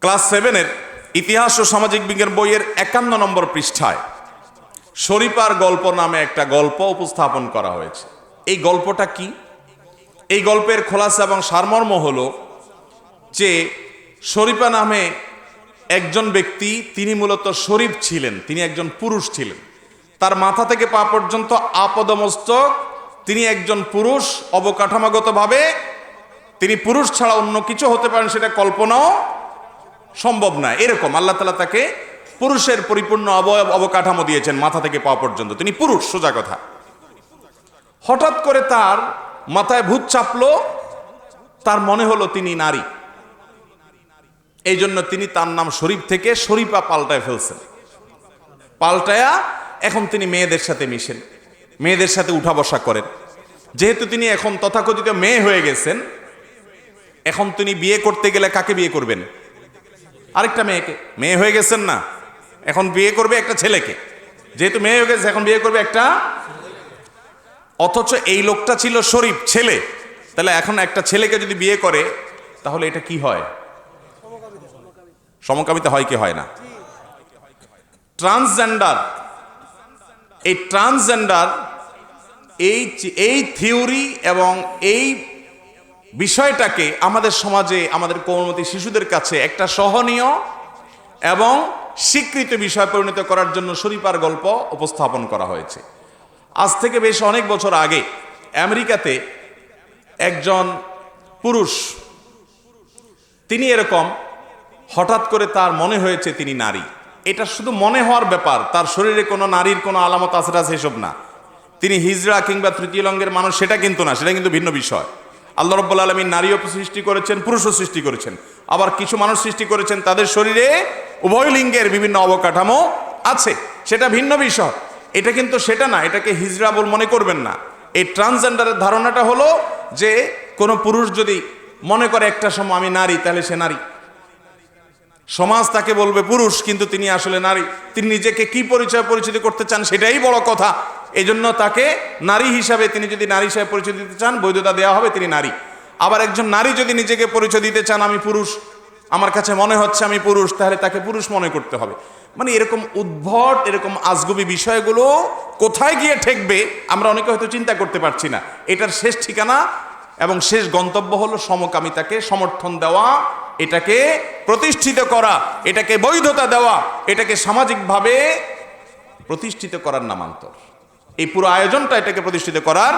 Class সেভেনের ইতিহাস ও সামাজিক বিজ্ঞান বইয়ের একান্ন নম্বর পৃষ্ঠায় শরীফার গল্প নামে একটা গল্প উপস্থাপন করা হয়েছে। এই গল্পটা কি? এই গল্পের খোলাসা এবং সারমর্ম হল যে শরীফা নামে একজন ব্যক্তি, তিনি মূলত শরীফ ছিলেন, তিনি একজন পুরুষ ছিলেন। তার মাথা থেকে পা পর্যন্ত আপদমস্তক, তিনি একজন পুরুষ, অবকাঠামোগতভাবে তিনি পুরুষ ছাড়া অন্য কিছু হতে পারেন সেটা কল্পনাও সম্ভব না, এরকম। আল্লাহ তালা তাকে পুরুষের পরিপূর্ণ অবয়ব অবকাঠামো দিয়েছেন মাথা থেকে পা পর্যন্ত। তিনি পুরুষ, সোজা কথা। হঠাৎ করে তার মাথায় ভূত চাপলো, তার মনে হলো তিনি নারী। এই জন্য তিনি তার নাম শরীফ থেকে শরীফা পাল্টায় ফেলছেন। পাল্টায়া এখন তিনি মেয়েদের সাথে মিশেন, মেয়েদের সাথে উঠা বসা করেন। যেহেতু তিনি এখন তথাকথিত মেয়ে হয়ে গেছেন, এখন তিনি বিয়ে করতে গেলে কাকে বিয়ে করবেন? আরেকটা মেয়েকে। মেয়ে হয়ে গেছেন না। এখন বিয়ে করবে একটা ছেলেকে। যেহেতু মেয়ে হয়ে গেছে, এখন বিয়ে করবে একটা অথচ এই লোকটা ছিল শরীফ, ছেলে। তাহলে এখন একটা ছেলেকে যদি বিয়ে করে, তাহলে এটা কি হয়? সমকামিতা হয় কি হয় না? ট্রান্সজেন্ডার। এই ট্রান্সজেন্ডার এই এই থিওরি এবং এই বিষয়টাকে আমাদের সমাজে, আমাদের কৌমতি শিশুদের কাছে একটা সহনীয় এবং স্বীকৃত বিষয় পরিণত করার জন্য শরীফার গল্প উপস্থাপন করা হয়েছে। আজ থেকে বেশ অনেক বছর আগে আমেরিকাতে একজন পুরুষ, তিনি এরকম হঠাৎ করে তার মনে হয়েছে তিনি নারী। এটা শুধু মনে হওয়ার ব্যাপার, তার শরীরে কোনো নারীর কোনো আলামত আছে এসব না। তিনি হিজড়া কিংবা তৃতীয় লঙ্গের মানুষ, সেটা কিন্তু না, সেটা কিন্তু ভিন্ন বিষয়। আল্লাহ রব্বুল আলমী নারীও সৃষ্টি করেছেন, পুরুষও সৃষ্টি করেছেন। আবার কিছু মানুষ সৃষ্টি করেছেন, তাদের শরীরে উভয় লিঙ্গের বিভিন্ন অবকাঠামো আছে। সেটা ভিন্ন বিষয়। এটা কিন্তু সেটা না, এটাকে হিজড়া বল মনে করবেন না। এই ট্রান্সজেন্ডারের ধারণাটা হলো যে কোনো পুরুষ যদি মনে করে একটা সময় আমি নারী, তাহলে সে নারী। সমাজ তাকে বলবে পুরুষ, কিন্তু তিনি আসলে নারী। তিনি নিজেকে কি পরিচয় পরিচিত করতে চান সেটাই বড় কথা। এই জন্য তাকে নারী হিসাবে তিনি যদি নারী হিসাবে পরিচয় দিতে চান, বৈধতা দেওয়া হবে, তিনি নারী। আবার একজন নারী যদি নিজেকে পরিচয় দিতে চান, আমি পুরুষ, আমার কাছে মনে হচ্ছে আমি পুরুষ, তাহলে তাকে পুরুষ মনে করতে হবে। মানে এরকম উদ্ভট, এরকম আজগুবি বিষয়গুলো কোথায় গিয়ে ঠেকবে, আমরা অনেকে হয়তো চিন্তা করতে পারছি না। এটার শেষ ঠিকানা এবং শেষ গন্তব্য হলো সমকামিতাকে সমর্থন দেওয়া এটাকে প্রতিষ্ঠিত করা, এটাকে বৈধতা দেওয়া, এটাকে সামাজিকভাবে প্রতিষ্ঠিত করার নামান্তর। এই পুরো আয়োজনটা এটাকে প্রতিষ্ঠিত করার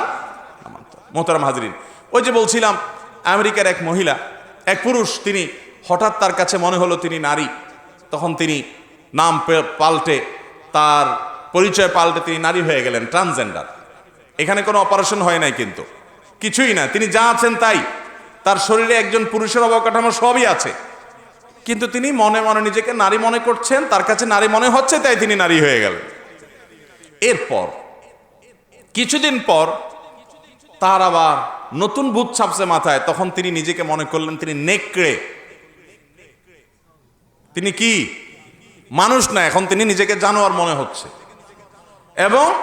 নামান্তর। মোহতারাম হাজরিন, ওই যে বলছিলাম, আমেরিকার এক মহিলা, এক পুরুষ, তিনি হঠাৎ তার কাছে মনে হলো তিনি নারী। তখন তিনি নাম পাল্টে, তার পরিচয় পাল্টে তিনি নারী হয়ে গেলেন, ট্রান্সজেন্ডার। এখানে কোনো অপারেশন হয় নাই কিন্তু। কিছুই না তিনি যা আছেন তাই। তার শরীরে একজন পুরুষের অবকাঠামো সবই আছে। কিন্তু তিনি মনে মনে নিজেকে নারী মনে করছেন, তার কাছে নারী মনে হচ্ছে, তাই তিনি নারী হয়ে গেলেন। এরপর, কিছুদিন পর তার আবার নতুন ভূত ছাপছে মাথায়। তখন তিনি নিজেকে মনে করলেন, তিনি নেকড়ে। তিনি কি? মানুষ না, এখন তিনি নিজেকে জানোয়ার মনে হচ্ছে। এবং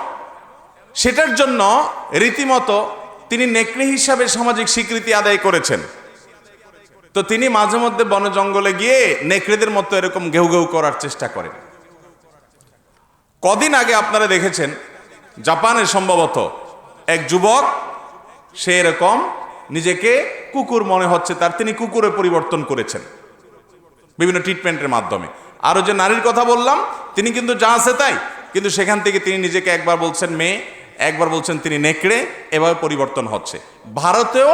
সেটার জন্য রীতিমতো তিনি নেকড়ে হিসাবে সামাজিক স্বীকৃতি আদায় করেছেন। তো তিনি মাঝে মধ্যে বন জঙ্গলে গিয়ে নেকড়েদের মতো এরকম ঘেউ ঘেউ করার চেষ্টা করেন। কদিন আগে আপনারা দেখেছেন, জাপানে সম্ভবত এক যুবক, সে এরকম নিজেকে কুকুর মনে হচ্ছে, তার তিনি কুকুরে পরিবর্তন করেছেন। বিভিন্ন ট্রিটমেন্টের মাধ্যমে। আরও যে নারীর কথা বললাম, তিনি কিন্তু যা আছে তাই। কিন্তু সেখান থেকে তিনি নিজেকে একবার বলছেন, মেয়ে একবার বলছেন তিনি নেকড়ে এভাবে পরিবর্তন হচ্ছে। ভারতেও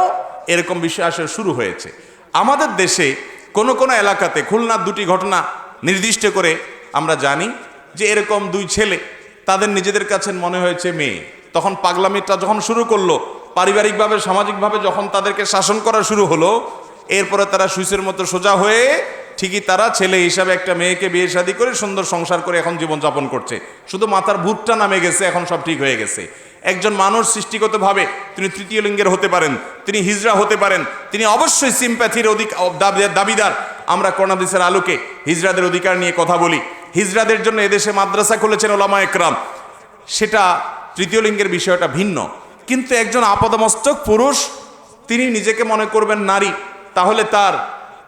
এরকম বিষয় আসলে শুরু হয়েছে। আমাদের দেশে কোনো কোনো এলাকাতে খুলনার দুটি ঘটনা নির্দিষ্ট করে আমরা জানি যে এরকম দুই ছেলে, তাদের নিজেদের কাছে মনে হয়েছে মেয়ে। তখন পাগলামিটা যখন শুরু করল, পারিবারিকভাবে, সামাজিকভাবে যখন তাদেরকে শাসন করা শুরু হলো, এরপরে তারা সুইসের মতো সোজা হয়ে ঠিকই তারা ছেলে হিসাবে একটা মেয়েকে বিয়ে শাদী করে সুন্দর সংসার করে এখন জীবনযাপন করছে। শুধু মাথার ভূতটা নামে গেছে, এখন সব ঠিক হয়ে গেছে। একজন মানুষ সৃষ্টিগতভাবে তিনি তৃতীয় লিঙ্গের হতে পারেন, তিনি হিজড়া হতে পারেন, তিনি অবশ্যই সিম্প্যাথির অধিক দাবি- দাবিদার। আমরা করোনাদিসের আলোকে হিজড়াদের অধিকার নিয়ে কথা বলি। হিজড়াদের জন্য এদেশে মাদ্রাসা খুলেছেন ওলামা একরাম। সেটা তৃতীয় লিঙ্গের বিষয়টা ভিন্ন। কিন্তু একজন আপাদমস্তক পুরুষ, তিনি নিজেকে মনে করবেন নারী, তাহলে তার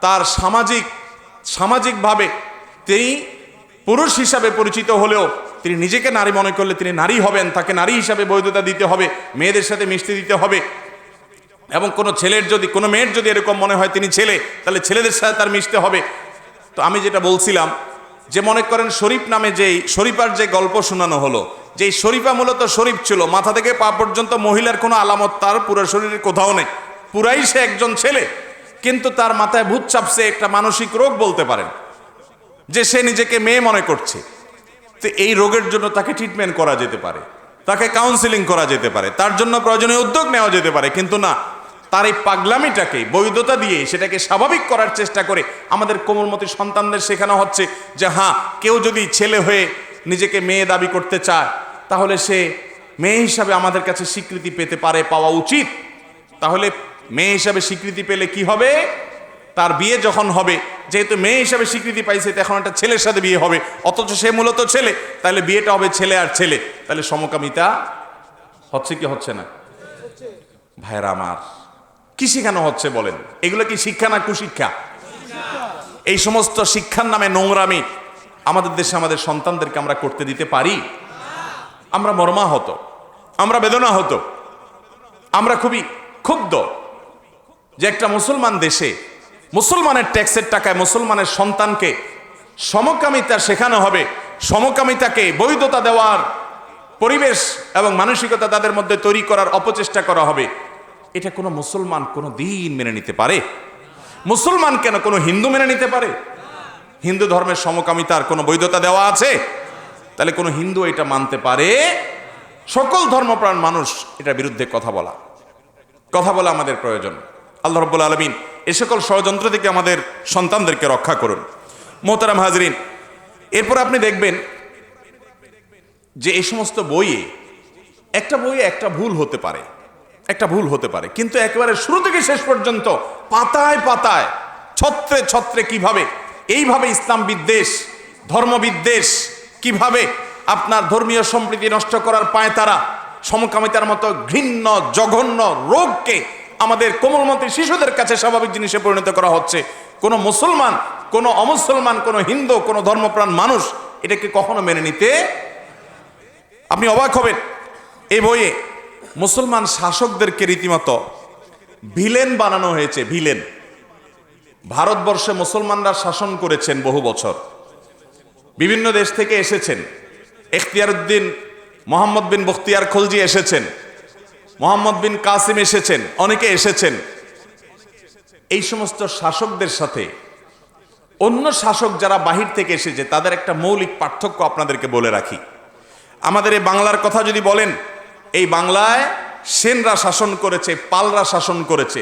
তার সামাজিক সামাজিকভাবে তিনি পুরুষ হিসাবে পরিচিত হলেও তিনি নিজেকে নারী মনে করলে তিনি নারী হবেন, তাকে নারী হিসাবে বৈধতা দিতে হবে, মেয়েদের সাথে মিশতে দিতে হবে। এবং কোনো ছেলের যদি, কোনো মেয়ের যদি এরকম মনে হয় তিনি ছেলে, তাহলে ছেলেদের সাথে তার মিশতে হবে। তো আমি যেটা বলছিলাম, যে মনে করেন শরীফ নামে যেই, শরীফার যে গল্প শোনানো হলো যে শরীফা মূলত শরীফ ছিল, মাথা থেকে পা পর্যন্ত মহিলার কোনো আলামত তার পুরো শরীরের কোথাও নেই। পুরাই সে একজন ছেলে। কিন্তু তার মাথায় ভূত চাপছে একটা মানসিক রোগ বলতে পারেন, যে সে নিজেকে মেয়ে মনে করছে। তো এই রোগের জন্য তাকে ট্রিটমেন্ট করা যেতে পারে, তাকে কাউন্সিলিং করা যেতে পারে, তার জন্য প্রয়োজনীয় উদ্যোগ নেওয়া যেতে পারে, কিন্তু না, তার এই পাগলামিটাকে, বৈধতা দিয়ে সেটাকে স্বাভাবিক করার চেষ্টা করে আমাদের কোমলমতি সন্তানদের শেখানো হচ্ছে যে হ্যাঁ কেউ যদি ছেলে হয়ে নিজেকে মেয়ে দাবি করতে চায়, তাহলে সে মেয়ে হিসাবে আমাদের কাছে স্বীকৃতি পেতে পারে, পাওয়া উচিত। তাহলে মেয়ে হিসাবে স্বীকৃতি পেলে কি হবে? তার বিয়ে যখন হবে, যেহেতু মেয়ে হিসাবে স্বীকৃতি পাইছে এখন একটা ছেলের সাথে বিয়ে হবে। অথচ সে মূলত ছেলে, তাহলে বিয়েটা হবে ছেলে আর ছেলে। তাহলে সমকামিতা হচ্ছে কি হচ্ছে না? ভাইরা আমার, কি শেখানো হচ্ছে বলেন? এগুলো কি শিক্ষা না কুশিক্ষা? এই সমস্ত শিক্ষার নামে নোংরামি আমাদের দেশে আমাদের সন্তানদেরকে আমরা করতে দিতে পারি? আমরা মর্মা হতো আমরা বেদনা হতো আমরা খুবই ক্ষুব্ধ। যে একটা মুসলমান দেশে মুসলমানের ট্যাক্সের টাকায় মুসলমানের সন্তানকে সমকামিতা শেখানো হবে, সমকামিতাকে বৈধতা দেওয়ার পরিবেশ এবং মানসিকতা তাদের মধ্যে তৈরি করার অপচেষ্টা করা হবে। এটা কোনো মুসলমান কোনো দিন মেনে নিতে পারে? মুসলমান কেন কোনো হিন্দু মেনে নিতে পারে? হিন্দু ধর্মের সমকামিতার কোনো বৈধতা দেওয়া আছে? তাহলে কোনো হিন্দু এটা মানতে পারে? সকল ধর্মপ্রাণ মানুষ এটার বিরুদ্ধে কথা বলা। কথা বলা আমাদের প্রয়োজন। আল্লাহ রব্বুল আলমিন এ সকল ষড়যন্ত্র থেকে আমাদের সন্তানদেরকে রক্ষা করুন। মোহতারাম হাজরিন, এরপর আপনি দেখবেন যে এই সমস্ত বইয়ে একটা বইয়ে একটা ভুল হতে পারে, একটা ভুল হতে পারে। কিন্তু একেবারে শুরু থেকে শেষ পর্যন্ত পাতায় পাতায়, ছত্রে ছত্রে কীভাবে, এইভাবে ইসলাম বিদ্বেষ, ধর্ম বিদ্বেষ, কীভাবে আপনার ধর্মীয় সম্প্রীতি নষ্ট করার পায় তারা, সমকামিতার মতো ঘৃণ্য, জঘন্য রোগকে আমাদের কোমলমতি শিশুদের কাছে স্বাভাবিক জিনিসে পরিণত করা হচ্ছে। কোনো মুসলমান, কোনো অমুসলমান, কোনো হিন্দু, কোনো ধর্মপ্রাণ মানুষ এটাকে কখনো মেনে নিতে আপনি অবাক হবেন। এই বইয়ে মুসলমান শাসকদেরকে রীতিমতো ভিলেন বানানো হয়েছে, ভিলেন। ভারতবর্ষে মুসলমানরা শাসন করেছেন বহু বছর। বিভিন্ন দেশ থেকে এসেছেন। এখতিয়ার উদ্দিন মোহাম্মদ বিন বখতিয়ার খলজি এসেছেন। মোহাম্মদ বিন কাসিম এসেছেন, অনেকে এসেছেন। এই সমস্ত শাসকদের সাথে অন্য শাসক যারা বাহির থেকে এসেছে, তাদের একটা মৌলিক পার্থক্য আপনাদেরকে বলে রাখি। আমাদের এই বাংলার কথা যদি বলেন, এই বাংলায় সেনরা শাসন করেছে, পালরা শাসন করেছে,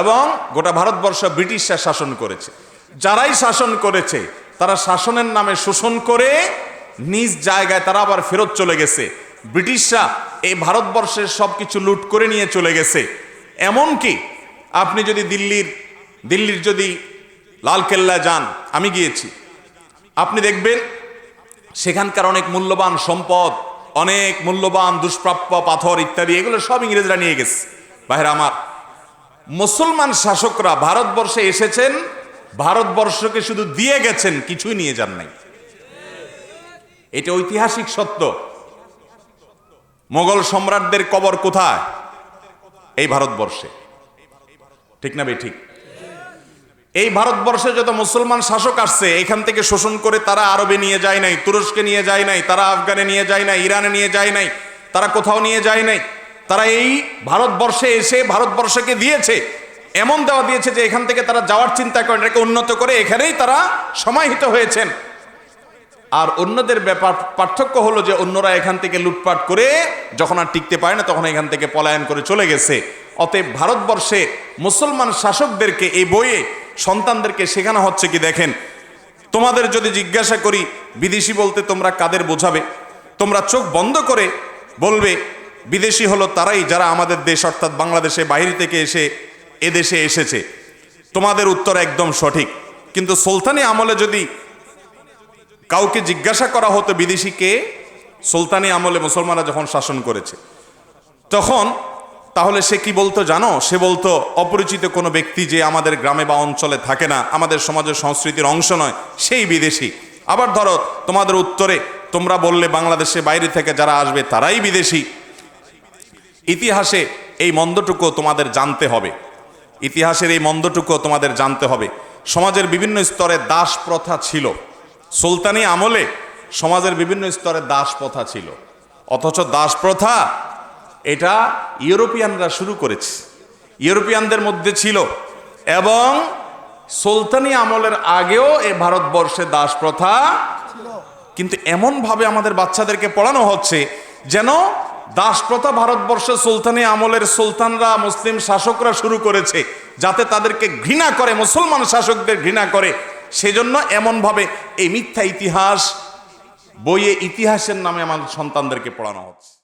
এবং গোটা ভারতবর্ষ ব্রিটিশরা শাসন করেছে। যারাই শাসন করেছে, তারা শাসনের নামে শোষণ করে নিজ জায়গায় তারা আবার ফেরত চলে গেছে। ব্রিটিশরা এই ভারতবর্ষের সব কিছু লুট করে নিয়ে চলে গেছে। এমনকি আপনি যদি দিল্লির দিল্লির যদি লালকেল্লা যান, আমি গিয়েছি। আপনি দেখবেন সেখানকার অনেক মূল্যবান সম্পদ, অনেক মূল্যবান দুষ্প্রাপ্য পাথর ইত্যাদি, এগুলো সব ইংরেজরা নিয়ে গেছে। বাইরে আমার, মুসলমান শাসকরা ভারতবর্ষে এসেছেন, ভারতবর্ষকে শুধু দিয়ে গেছেন, কিছুই নিয়ে যান নাই। এটা ঐতিহাসিক সত্য। মোগল সম্রাটদের কবর কোথায়? এই ভারতবর্ষে। ঠিক না বে ঠিক? এই ভারতবর্ষে যত মুসলমান শাসক আসছে, এখান থেকে শোষণ করে তারা আরবে নিয়ে যায় নাই, তুরস্কে নিয়ে যায় নাই, তারা আফগানে নিয়ে যায় নাই, ইরানে নিয়ে যায় নাই, তারা কোথাও নিয়ে যায় নাই। তারা এই ভারতবর্ষে এসে ভারতবর্ষকে দিয়েছে, এমন দেওয়া দিয়েছে যে এখান থেকে তারা যাওয়ার চিন্তা করেন, এটাকে উন্নত করে এখানেই তারা সমাহিত হয়েছেন। আর অন্যদের ব্যাপার পার্থক্য হলো যে অন্যরা এখান থেকে লুটপাট করে যখন আর টিকতে পারে না, তখন এখান থেকে পলায়ন করে চলে গেছে। অতএব ভারতবর্ষে মুসলমান শাসকদেরকে এই বইয়ে সন্তানদেরকে শেখানো হচ্ছে কি দেখেন? তোমাদের যদি জিজ্ঞাসা করি, বিদেশি বলতে তোমরা কাদের বোঝাবে? তোমরা চোখ বন্ধ করে বলবে, বিদেশি হলো তারাই যারা আমাদের দেশ অর্থাৎ বাংলাদেশে বাইরে থেকে এসে এদেশে এসেছে। তোমাদের উত্তর একদম সঠিক। কিন্তু সুলতানি আমলে যদি কাউকে জিজ্ঞাসা করা হতো বিদেশিকে, সুলতানি আমলে মুসলমানরা যখন শাসন করেছে। তখন, তাহলে সে কি বলতো জানো? সে বলতো, অপরিচিত কোনো ব্যক্তি যে আমাদের গ্রামে বা অঞ্চলে থাকে না, আমাদের সমাজের সংস্কৃতির অংশ নয়, সেই বিদেশি। আবার ধরো, তোমাদের উত্তরে, তোমরা বললে বাংলাদেশে বাইরে থেকে যারা আসবে, তারাই বিদেশি। ইতিহাসে এই মন্দটুকু তোমাদের জানতে হবে। ইতিহাসের এই মন্দটুকু তোমাদের জানতে হবে। সমাজের বিভিন্ন স্তরে দাস প্রথা ছিল। সুলতানি আমলে সমাজের বিভিন্ন স্তরে দাস প্রথা ছিল। অথচ দাস প্রথা এটা ইউরোপিয়ানরা শুরু করেছে। ইউরোপিয়ানদের মধ্যে ছিল এবং সুলতানি আমলের আগেও এ ভারতবর্ষে দাস প্রথা কিন্তু এমনভাবে আমাদের বাচ্চাদেরকে পড়ানো হচ্ছে যেন দাসপ্রথা ভারতবর্ষে সুলতানি আমলের সুলতানরা, মুসলিম শাসকরা শুরু করেছে যাতে তাদেরকে ঘৃণা করে, মুসলমান শাসকদের ঘৃণা করে সেজন্য এমনভাবে এই মিথ্যা ইতিহাস বইয়ে ইতিহাসের নামে আমাদের সন্তানদেরকে পড়ানো হচ্ছে।